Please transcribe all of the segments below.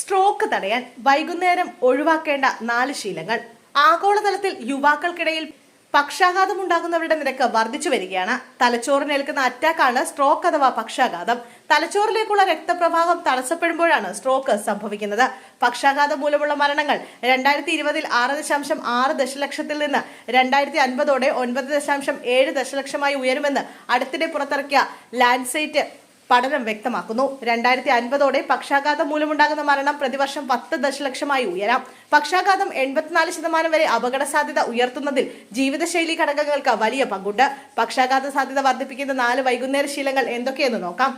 Stroke തടയാൻ വൈകുന്നേരം ഒഴിവാക്കേണ്ട നാല് ശീലങ്ങൾ. ആഗോളതലത്തിൽ യുവാക്കൾക്കിടയിൽ പക്ഷാഘാതം ഉണ്ടാകുന്നവരുടെ നിരക്ക് വർദ്ധിച്ചു വരികയാണ്. തലച്ചോറിനേൽക്കുന്ന അറ്റാക്കാണ് സ്ട്രോക്ക് അഥവാ പക്ഷാഘാതം. തലച്ചോറിലേക്കുള്ള രക്തപ്രവാഹം തടസ്സപ്പെടുമ്പോഴാണ് സ്ട്രോക്ക് സംഭവിക്കുന്നത്. പക്ഷാഘാതം മൂലമുള്ള മരണങ്ങൾ രണ്ടായിരത്തി ഇരുപതിൽ ആറ് ദശാംശം ആറ് ദശലക്ഷത്തിൽ നിന്ന് രണ്ടായിരത്തി അൻപതോടെ ഒൻപത് ദശാംശം ഏഴ് ദശലക്ഷമായി ഉയരുമെന്ന് അടുത്തിടെ പുറത്തിറക്കിയ ലാൻഡ്സൈറ്റ് പഠനം വ്യക്തമാക്കുന്നു. രണ്ടായിരത്തി അൻപതോടെ പക്ഷാഘാതം മൂലമുണ്ടാകുന്ന മരണം പ്രതിവർഷം പത്ത് ദശലക്ഷമായി ഉയരാം. പക്ഷാഘാതം എൺപത്തിനാല് ശതമാനം വരെ അപകട സാധ്യത ഉയർത്തുന്നതിൽ ജീവിതശൈലി ഘടകങ്ങൾക്ക് വലിയ പങ്കുണ്ട്. പക്ഷാഘാത സാധ്യത വർദ്ധിപ്പിക്കുന്ന നാല് വൈകുന്നേര ശീലങ്ങൾ എന്തൊക്കെയെന്ന് നോക്കാം.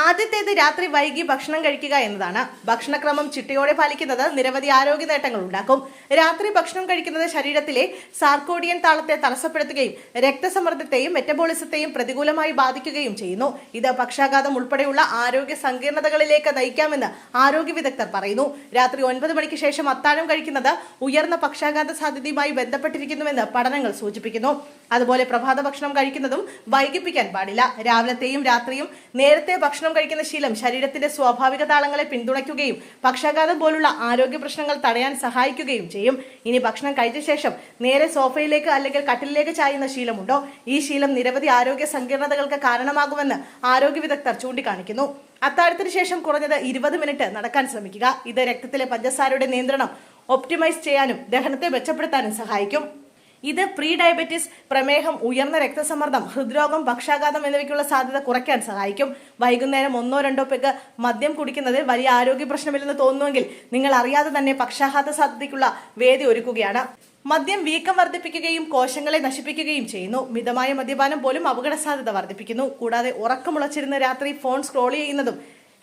ആദ്യത്തേത് രാത്രി വൈകി ഭക്ഷണം കഴിക്കുക എന്നതാണ്. ഭക്ഷണക്രമം ചിട്ടയോടെ പാലിക്കുന്നത് നിരവധി ആരോഗ്യ നേട്ടങ്ങൾ ഉണ്ടാക്കും. രാത്രി ഭക്ഷണം കഴിക്കുന്നത് ശരീരത്തിലെ സാർക്കോഡിയൻ താളത്തെ തടസ്സപ്പെടുത്തുകയും രക്തസമ്മർദ്ദത്തെയും മെറ്റബോളിസത്തെയും പ്രതികൂലമായി ബാധിക്കുകയും ചെയ്യുന്നു. ഇത് പക്ഷാഘാതം ഉൾപ്പെടെയുള്ള ആരോഗ്യ സങ്കീർണതകളിലേക്ക് നയിക്കാമെന്ന് ആരോഗ്യ വിദഗ്ധർ പറയുന്നു. രാത്രി ഒൻപത് മണിക്ക് ശേഷം അത്താഴം കഴിക്കുന്നത് ഉയർന്ന പക്ഷാഘാത സാധ്യതയുമായി ബന്ധപ്പെട്ടിരിക്കുന്നുവെന്ന് പഠനങ്ങൾ സൂചിപ്പിക്കുന്നു. അതുപോലെ പ്രഭാത ഭക്ഷണം കഴിക്കുന്നതും വൈകിപ്പിക്കാൻ പാടില്ല. രാവിലത്തെയും രാത്രിയും നേരത്തെ ഭക്ഷണം കഴിക്കുന്ന ശീലം ശരീരത്തിന്റെ സ്വാഭാവിക താളങ്ങളെ പിന്തുണയ്ക്കുകയും പക്ഷാഘാതം പോലുള്ള ആരോഗ്യ പ്രശ്നങ്ങൾ തടയാൻ സഹായിക്കുകയും ചെയ്യും. ഇനി ഭക്ഷണം കഴിച്ച ശേഷം നേരെ സോഫയിലേക്ക് അല്ലെങ്കിൽ കട്ടിലിലേക്ക് ചായുന്ന ശീലമുണ്ടോ? ഈ ശീലം നിരവധി ആരോഗ്യ സങ്കീർണതകൾക്ക് കാരണമാകുമെന്ന് ആരോഗ്യ വിദഗ്ധർ ചൂണ്ടിക്കാണിക്കുന്നു. അത്താഴത്തിന് ശേഷം കുറഞ്ഞത് ഇരുപത് മിനിറ്റ് നടക്കാൻ ശ്രമിക്കുക. ഇത് രക്തത്തിലെ പഞ്ചസാരയുടെ നിയന്ത്രണം ഒപ്റ്റിമൈസ് ചെയ്യാനും ദഹനത്തെ മെച്ചപ്പെടുത്താനും സഹായിക്കും. ഇത് പ്രീ ഡയബറ്റിസ് പ്രമേഹം ഉയർന്ന രക്തസമ്മർദ്ദം ഹൃദ്രോഗം പക്ഷാഘാതം എന്നിവയ്ക്കുള്ള സാധ്യത കുറയ്ക്കാൻ സഹായിക്കും. വൈകുന്നേരം ഒന്നോ രണ്ടോ പേക്ക് മദ്യം കുടിക്കുന്നതിൽ വലിയ ആരോഗ്യ പ്രശ്നമില്ലെന്ന് തോന്നുമെങ്കിൽ നിങ്ങൾ അറിയാതെ തന്നെ പക്ഷാഘാത സാധ്യതയ്ക്കുള്ള വേദി ഒരുക്കുകയാണ്. മദ്യം വീക്കം വർദ്ധിപ്പിക്കുകയും കോശങ്ങളെ നശിപ്പിക്കുകയും ചെയ്യുന്നു. മിതമായ മദ്യപാനം പോലും അപകട സാധ്യത വർദ്ധിപ്പിക്കുന്നു. കൂടാതെ ഉറക്കമുളച്ചിരുന്ന് രാത്രി ഫോൺ സ്ക്രോൾ ചെയ്യുന്നതും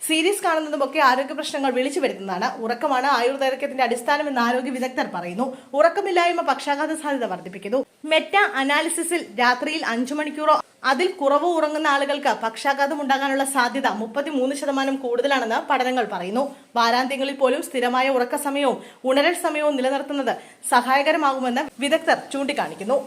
സീരീസ് കാണുന്നതുമൊക്കെ ആരോഗ്യ പ്രശ്നങ്ങൾ വിളിച്ചു വരുത്തുന്നതാണ്. ഉറക്കമാണ് ആയുർദൈർഘ്യത്തിന്റെ അടിസ്ഥാനമെന്ന് ആരോഗ്യ വിദഗ്ധർ പറയുന്നു. ഉറക്കമില്ലായ്മ പക്ഷാഘാത സാധ്യത വർദ്ധിപ്പിക്കുന്നു. മെറ്റ അനാലിസിസിൽ രാത്രിയിൽ അഞ്ചു മണിക്കൂറോ അതിൽ കുറവ് ഉറങ്ങുന്ന ആളുകൾക്ക് പക്ഷാഘാതം ഉണ്ടാകാനുള്ള സാധ്യത മുപ്പത്തിമൂന്ന് ശതമാനം കൂടുതലാണെന്ന് പഠനങ്ങൾ പറയുന്നു. വാരാന്ത്യങ്ങളിൽ പോലും സ്ഥിരമായ ഉറക്ക സമയവും ഉണരൽ സമയവും നിലനിർത്തുന്നത് സഹായകരമാകുമെന്ന് വിദഗ്ധർ ചൂണ്ടിക്കാണിക്കുന്നു.